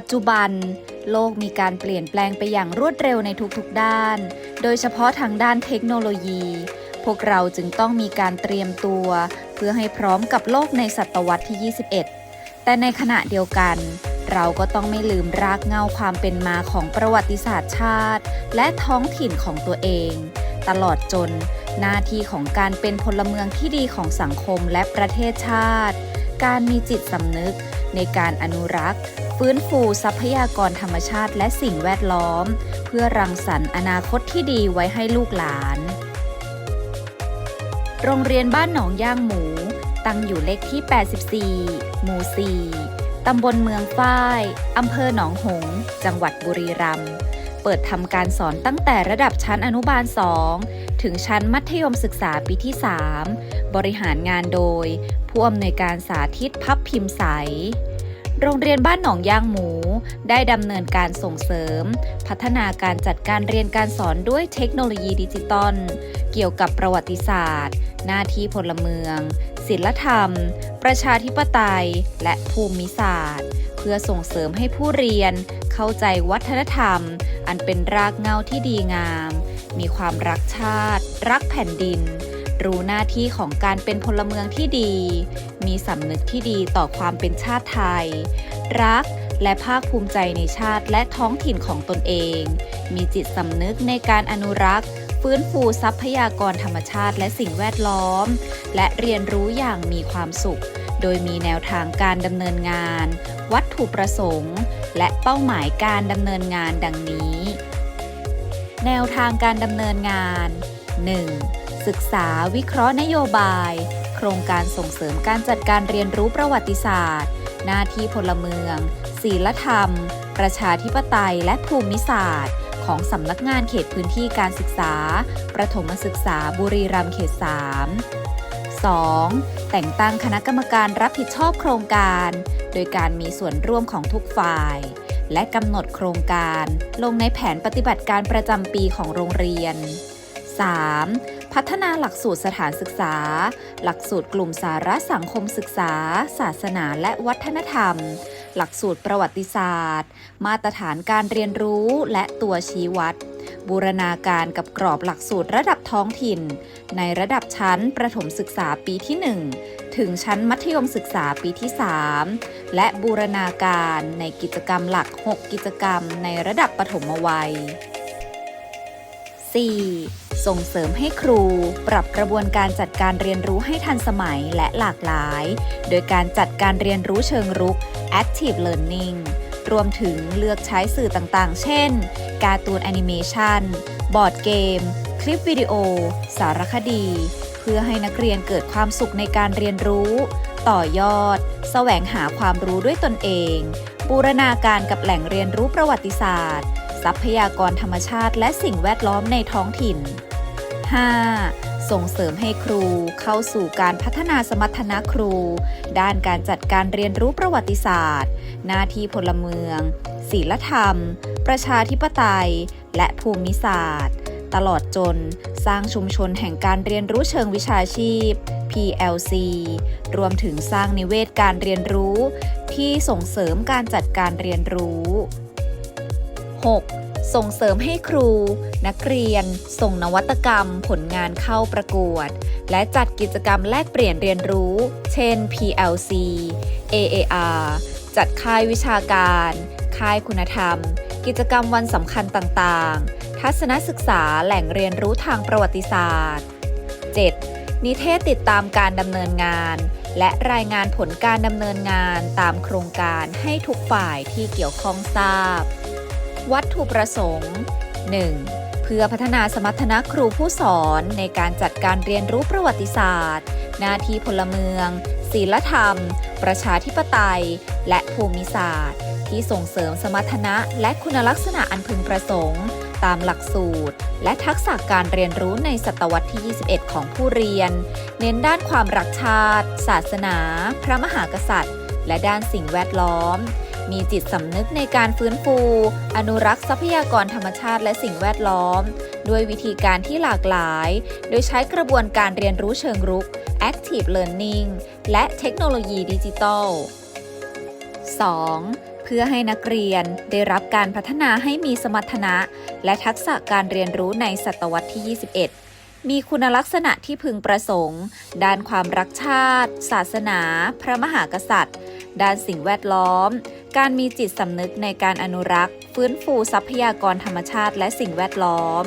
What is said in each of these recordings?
ปัจจุบัน โลกมีการเปลี่ยนแปลงไปอย่างรวดเร็วในทุกๆด้าน โดยเฉพาะทางด้านเทคโนโลยี พวกเราจึงต้องมีการเตรียมตัว เพื่อให้พร้อมกับโลกในศตวรรษที่ 21 แต่ในขณะเดียวกัน เราก็ต้องไม่ลืมรากเง้าความเป็นมาของประวัติศาสตร์ชาติ และท้องถิ่นของตัวเอง ตลอดจน หน้าที่ของการเป็นพลเมืองที่ดีของสังคมและประเทศชาติ การมีจิตสำนึก ในการอนุรักษ์ ฟื้นฟูทรัพยากรธรรมชาติและสิ่งแวดล้อม เพื่อรังสรรค์อนาคตที่ดีไว้ให้ลูกหลาน โรงเรียนบ้านหนองย่างหมู ตั้งอยู่เลขที่ 84 หมู่ 4 ตำบลเมืองฝ้ายอำเภอหนองหงส์จังหวัดบุรีรัมย์เปิดทำการสอนตั้งแต่ระดับชั้นอนุบาล 2 ถึงชั้นมัธยมศึกษาปีที่ 3 บริหารงานโดย ผู้อำนวยการสาธิตพับพิมพ์ใส โรงเรียนบ้านหนองย่างหมู ได้ดำเนินการส่งเสริม พัฒนาการจัดการเรียนการสอนด้วยเทคโนโลยีดิจิตอลเกี่ยวกับประวัติศาสตร์ หน้าที่พลเมือง ศิลธรรม ประชาธิปไตย และภูมิศาสตร์ เพื่อส่งเสริมให้ผู้เรียน เข้าใจวัฒนธรรม อันเป็นรากเหง้าที่ดีงาม มีความรักชาติ รักแผ่นดิน รู้หน้าที่ของการเป็นพลเมืองที่ดี มีสำนึกที่ดีต่อความเป็นชาติไทย รักและภาคภูมิใจในชาติและท้องถิ่นของตนเอง มีจิตสำนึกในการอนุรักษ์ฟื้นฟูทรัพยากรธรรมชาติและสิ่งแวดล้อม และเรียนรู้อย่างมีความสุข โดยมีแนวทางการดำเนินงาน วัตถุประสงค์ และเป้าหมายการดำเนินงานดังนี้ แนวทางการดำเนินงาน 1. ศึกษาวิเคราะห์นโยบาย โครงการส่งเสริมการจัดการเรียนรู้ประวัติศาสตร์ หน้าที่พลเมือง ศีลธรรม ประชาธิปไตย และภูมิศาสตร์ ของสำนักงานเขตพื้นที่การศึกษา ประถมศึกษาบุรีรัมย์เขต 3 2. แต่งตั้งคณะกรรมการรับผิดชอบโครงการ โดยการมีส่วนร่วมของทุกฝ่าย และกำหนดโครงการ ลงในแผนปฏิบัติการประจำปีของโรงเรียน 3. พัฒนาหลักสูตรสถานศึกษา หลักสูตรกลุ่มสาระสังคมศึกษา ศาสนาและวัฒนธรรม หลักสูตรประวัติศาสตร์ มาตรฐานการเรียนรู้และตัวชี้วัด บูรณาการกับกรอบหลักสูตรระดับท้องถิ่น ในระดับชั้นประถมศึกษาปีที่ 1 ถึงชั้นมัธยมศึกษาปีที่ 3 และบูรณาการในกิจกรรมหลัก 6 กิจกรรมในระดับปฐมวัย 4. ส่งเสริมให้ครู ปรับกระบวนการจัดการเรียนรู้ให้ทันสมัยและหลากหลาย โดยการจัดการเรียนรู้เชิงรุก active learning รวมถึงเลือกใช้สื่อต่างๆ เช่น การ์ตูนแอนิเมชันบอร์ดเกม คลิปวิดีโอ สารคดี เพื่อให้นักเรียนเกิดความสุขในการเรียนรู้ ต่อยอด แสวงหาความรู้ด้วยตนเอง บูรณาการกับแหล่งเรียนรู้ประวัติศาสตร์ ทรัพยากรธรรมชาติและสิ่งแวดล้อมในท้องถิ่น 5. ส่งเสริมให้ครูเข้าสู่การพัฒนาสมรรถนะครู ด้านการจัดการเรียนรู้ประวัติศาสตร์ หน้าที่พลเมือง ศีลธรรม ประชาธิปไตย และภูมิศาสตร์ ตลอดจนสร้างชุมชนแห่งการเรียนรู้เชิงวิชาชีพ PLC รวมถึงสร้างนิเวศการเรียนรู้ ที่ส่งเสริมการจัดการเรียนรู้ 6. ส่งเสริมให้ครู นักเรียน ส่งนวัตกรรม ผลงานเข้าประกวด และจัดกิจกรรมแลกเปลี่ยนเรียนรู้ เช่น PLC AAR จัดค่ายวิชาการ ค่ายคุณธรรม กิจกรรมวันสำคัญต่างๆ ทัศนศึกษาแหล่งเรียนรู้ทางประวัติศาสตร์ 7. นิเทศติดตามการดำเนินงาน และรายงานผลการดำเนินงานตามโครงการให้ทุกฝ่ายที่เกี่ยวข้องทราบ วัตถุประสงค์ 1. เพื่อพัฒนาสมรรถนะครูผู้สอนในการจัดการเรียนรู้ประวัติศาสตร์ หน้าที่พลเมือง ศีลธรรม ประชาธิปไตย และภูมิศาสตร์ ที่ส่งเสริมสมรรถนะและคุณลักษณะอันพึงประสงค์ ตามหลักสูตร และทักษะการเรียนรู้ในศตวรรษที่ 21 ของผู้เรียน เน้นด้านความรักชาติ ศาสนา พระมหากษัตริย์ และด้านสิ่งแวดล้อม มีจิตสำนึกในการฟื้นฟู อนุรักษ์ทรัพยากรธรรมชาติและสิ่งแวดล้อม ด้วยวิธีการที่หลากหลาย โดยใช้กระบวนการเรียนรู้เชิงรุก active learning และเทคโนโลยีดิจิทัล 2. เพื่อให้นักเรียนได้รับการพัฒนาให้มีสมรรถนะ และทักษะการเรียนรู้ในศตวรรษที่ 21 มีคุณลักษณะที่พึงประสงค์ ด้านความรักชาติ ศาสนา พระมหากษัตริย์ ด้านสิ่งแวดล้อม การมีจิตสำนึกในการอนุรักษ์ ฟื้นฟูทรัพยากรธรรมชาติและสิ่งแวดล้อม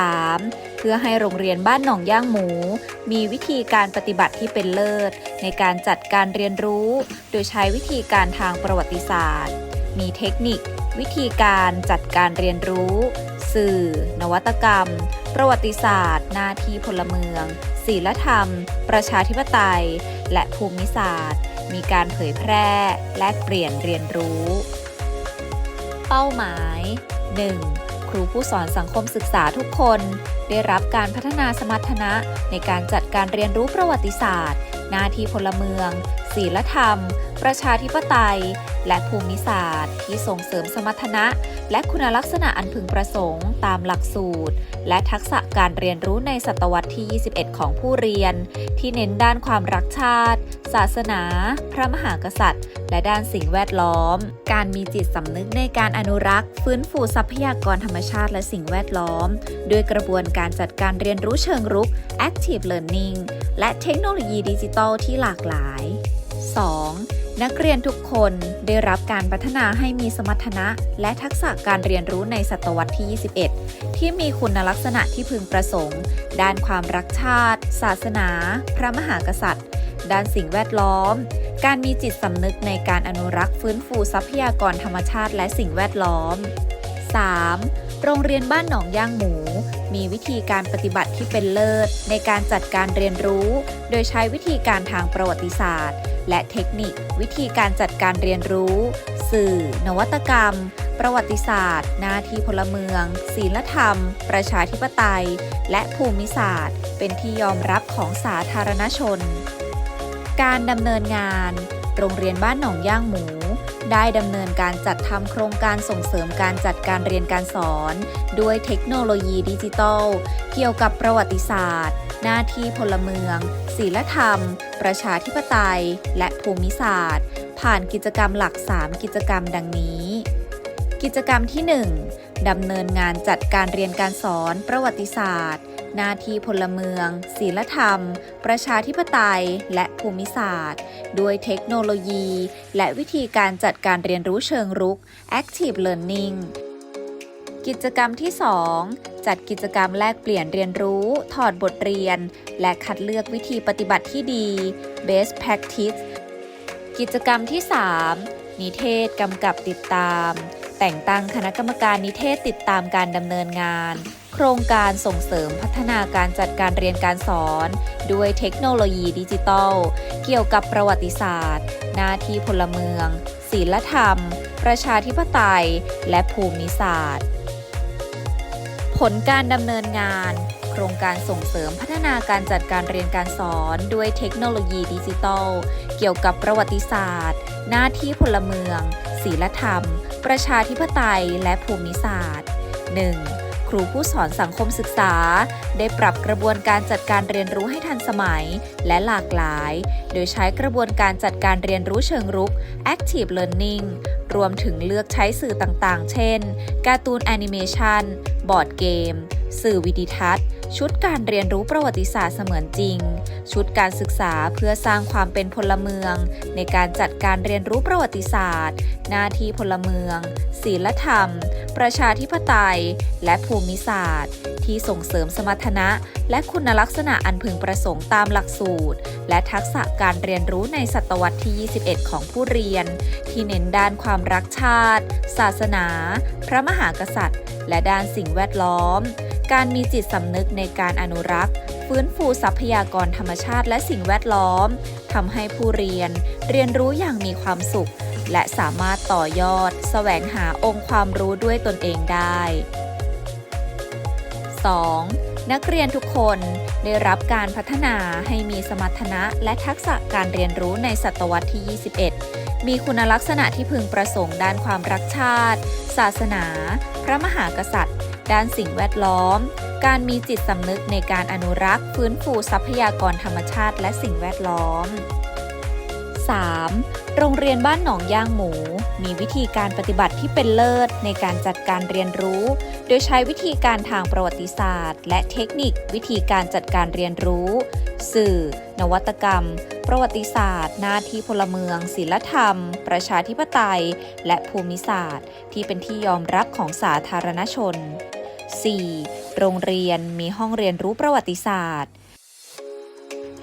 3. เพื่อให้โรงเรียนบ้านหนองย่างหมู มีวิธีการปฏิบัติที่เป็นเลิศ ในการจัดการเรียนรู้ โดยใช้วิธีการทางประวัติศาสตร์ มีเทคนิค วิธีการจัดการเรียนรู้ สื่อ นวัตกรรม ประวัติศาสตร์ หน้าที่พลเมืองศีลธรรม ประชาธิปไตย และภูมิศาสตร์ มีการเผยแพร่ แลกเปลี่ยนเรียนรู้ เป้าหมาย 1. ครูผู้สอนสังคมศึกษาทุกคน ได้รับการพัฒนาสมรรถนะในการจัดการเรียนรู้ประวัติศาสตร์ หน้าที่พลเมือง ศีลธรรม ประชาธิปไตย และภูมิศาสตร์ ที่ส่งเสริมสมรรถนะ และคุณลักษณะอันพึงประสงค์ ตามหลักสูตร และทักษะการเรียนรู้ในศตวรรษที่ 21 ของผู้เรียน ที่เน้นด้านความรักชาติ ศาสนา พระมหากษัตริย์ และด้านสิ่งแวดล้อม การมีจิตสำนึกในการอนุรักษ์ ฟื้นฟูทรัพยากรธรรมชาติและสิ่งแวดล้อม ด้วยกระบวนการจัดการเรียนรู้เชิงรุก active learning และเทคโนโลยีดิจิทัลที่หลากหลาย 2. นักเรียนทุกคนได้รับการพัฒนาให้มีสมรรถนะ และทักษะการเรียนรู้ในศตวรรษที่ 21 ที่มีคุณลักษณะที่พึงประสงค์ ด้านความรักชาติ ศาสนา พระมหากษัตริย์ ด้านสิ่งแวดล้อม การมีจิตสำนึกในการอนุรักษ์ฟื้นฟูทรัพยากรธรรมชาติและสิ่งแวดล้อม 3. โรงเรียนบ้านหนองย่างหมู มีวิธีการปฏิบัติที่เป็นเลิศ ในการจัดการเรียนรู้ โดยใช้วิธีการทางประวัติศาสตร์ และเทคนิค วิธีการจัดการเรียนรู้ สื่อ นวัตกรรม ประวัติศาสตร์ หน้าที่พลเมือง ศีลธรรม ประชาธิปไตย และภูมิศาสตร์ เป็นที่ยอมรับของสาธารณชน การดำเนินงาน โรงเรียนบ้านหนองย่างหมู ได้ดำเนินการจัดทำโครงการส่งเสริมการจัดการเรียนการสอน ด้วยเทคโนโลยีดิจิทัล เกี่ยวกับประวัติศาสตร์ หน้าที่พลเมืองศีลธรรม ประชาธิปไตย และภูมิศาสตร์ ผ่านกิจกรรมหลัก 3 กิจกรรมดังนี้ กิจกรรมที่ 1ดำเนินงานจัดการเรียนการสอนประวัติศาสตร์ หน้าที่พลเมือง ศีลธรรม ประชาธิปไตย และภูมิศาสตร์ ด้วยเทคโนโลยี และวิธีการจัดการเรียนรู้เชิงรุก active learning กิจกรรมที่ 2 จัดกิจกรรมแลกเปลี่ยนเรียนรู้ ถอดบทเรียน และคัดเลือกวิธีปฏิบัติที่ดี best practice กิจกรรมที่ 3 นิเทศกำกับติดตาม แต่งตั้งคณะกรรมการนิเทศติดตามการดำเนินงาน โครงการส่งเสริมพัฒนาการจัดการเรียนการสอน ด้วยเทคโนโลยีดิจิทัล เกี่ยวกับประวัติศาสตร์ หน้าที่พลเมือง ศีลธรรม ประชาธิปไตย และภูมิศาสตร์ ผลการดำเนินงานโครงการส่งเสริมพัฒนาการจัดการเรียนการสอนด้วยเทคโนโลยีดิจิทัล เกี่ยวกับประวัติศาสตร์ หน้าที่พลเมือง ศีลธรรม ประชาธิปไตย และภูมิศาสตร์ 1. ครูผู้สอนสังคมศึกษา ได้ปรับกระบวนการจัดการเรียนรู้ให้ทันสมัย และหลากหลาย โดยใช้กระบวนการจัดการเรียนรู้เชิงรุก active learning รวมถึงเลือกใช้สื่อต่างๆ เช่น การ์ตูนแอนิเมชันบอร์ดเกม สื่อวิดิทัศน์ ชุดการเรียนรู้ประวัติศาสตร์เสมือนจริง ชุดการศึกษาเพื่อสร้างความเป็นพลเมือง ในการจัดการเรียนรู้ประวัติศาสตร์ หน้าที่พลเมือง ศีลธรรม ประชาธิปไตย และภูมิศาสตร์ที่ส่งเสริมสมรรถนะ และคุณลักษณะอันพึงประสงค์ตามหลักสูตร และทักษะการเรียนรู้ในศตวรรษที่ 21 ของผู้เรียน ที่เน้นด้านความรักชาติ ศาสนา พระมหากษัตริย์ และด้านสิ่งแวดล้อม การมีจิตสำนึกในการอนุรักษ์ ฟื้นฟูทรัพยากรธรรมชาติและสิ่งแวดล้อมทำให้ผู้เรียนเรียนรู้อย่างมีความสุข และสามารถต่อยอด แสวงหาองค์ความรู้ด้วยตนเองได้ 2. นักเรียนทุกคนได้รับการพัฒนาให้มีสมรรถนะและทักษะการเรียนรู้ในศตวรรษที่ 21 มีคุณลักษณะที่พึงประสงค์ด้านความรักชาติ ศาสนา พระมหากษัตริย์ ด้านสิ่งแวดล้อม การมีจิตสำนึกในการอนุรักษ์ ฟื้นฟูทรัพยากรธรรมชาติและสิ่งแวดล้อม 3. โรงเรียนบ้านหนองย่างหมู มีวิธีการปฏิบัติที่เป็นเลิศในการจัดการเรียนรู้ โดยใช้วิธีการทางประวัติศาสตร์ และเทคนิควิธีการจัดการเรียนรู้ สื่อ นวัตกรรม ประวัติศาสตร์ หน้าที่พลเมือง ศิลธรรม ประชาธิปไตย และภูมิศาสตร์ ที่เป็นที่ยอมรับของสาธารณชน 4. โรงเรียนมีห้องเรียนรู้ประวัติศาสตร์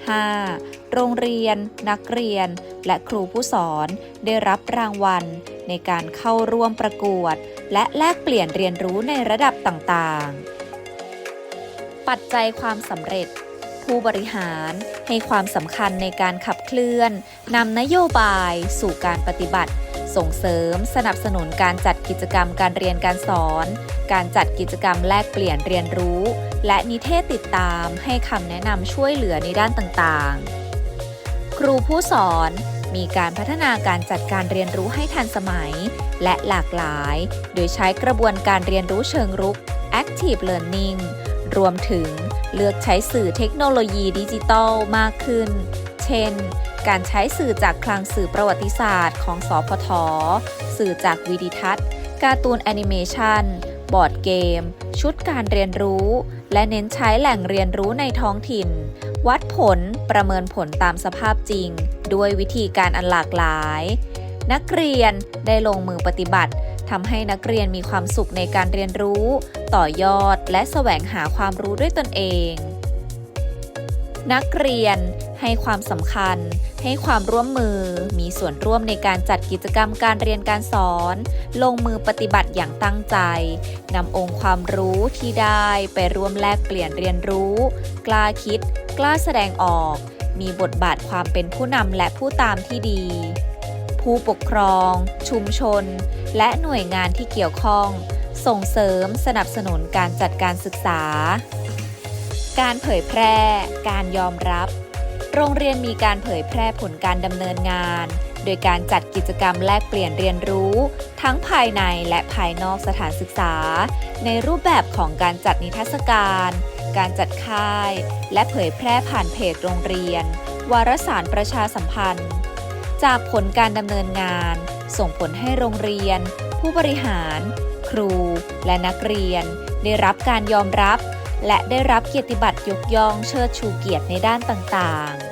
5. โรงเรียน นักเรียน และครูผู้สอนได้รับรางวัล ในการเข้าร่วมประกวด และแลกเปลี่ยนเรียนรู้ในระดับต่างๆ ปัจจัยความสำเร็จ ผู้บริหารให้ความสำคัญในการขับเคลื่อนนำนโยบายสู่การปฏิบัติ ส่งเสริมสนับสนุนการจัดกิจกรรมการเรียนการสอน การจัดกิจกรรมแลกเปลี่ยนเรียนรู้ และนิเทศติดตามให้คำแนะนำช่วยเหลือในด้านต่างๆ ครูผู้สอนมีการพัฒนาการจัดการเรียนรู้ให้ทันสมัย และหลากหลาย โดยใช้กระบวนการเรียนรู้เชิงรุก active learning รวมถึงเลือกใช้สื่อเทคโนโลยีดิจิทัลมากขึ้น เช่น การใช้สื่อจากคลังสื่อประวัติศาสตร์ของสพท สื่อจากวิดิทัศน์ การ์ตูนแอนิเมชันบอร์ดเกม ชุดการเรียนรู้ และเน้นใช้แหล่งเรียนรู้ในท้องถิ่น วัดผลประเมินผลตามสภาพจริง ด้วยวิธีการอันหลากหลาย นักเรียนได้ลงมือปฏิบัติทำให้นักเรียนมีความสุขในการเรียนรู้ ต่อยอดและแสวงหาความรู้ด้วยตนเอง นักเรียน ให้ความสำคัญ ให้ความร่วมมือ มีส่วนร่วมในการจัดกิจกรรมการเรียนการสอน ลงมือปฏิบัติอย่างตั้งใจนำองค์ความรู้ที่ได้ไปร่วมแลกเปลี่ยนเรียนรู้ กล้าคิด กล้าแสดงออก มีบทบาทความเป็นผู้นำและผู้ตามที่ดี ผู้ปกครอง ชุมชน และหน่วยงานที่เกี่ยวข้อง ส่งเสริมสนับสนุนการจัดการศึกษาการเผยแพร่ การยอมรับ โรงเรียนมีการเผยแพร่ผลการดำเนินงาน โดยการจัดกิจกรรมแลกเปลี่ยนเรียนรู้ ทั้งภายในและภายนอกสถานศึกษา ในรูปแบบของการจัดนิทรรศการ การจัดค่าย และเผยแพร่ผ่านเพจโรงเรียน วารสารประชาสัมพันธ์ จากผลการดำเนินงาน ส่งผลให้โรงเรียน ผู้บริหาร ครู และนักเรียน ได้รับการยอมรับ และได้รับเกียรติบัตรยกย่องเชิดชูเกียรติในด้านต่างๆ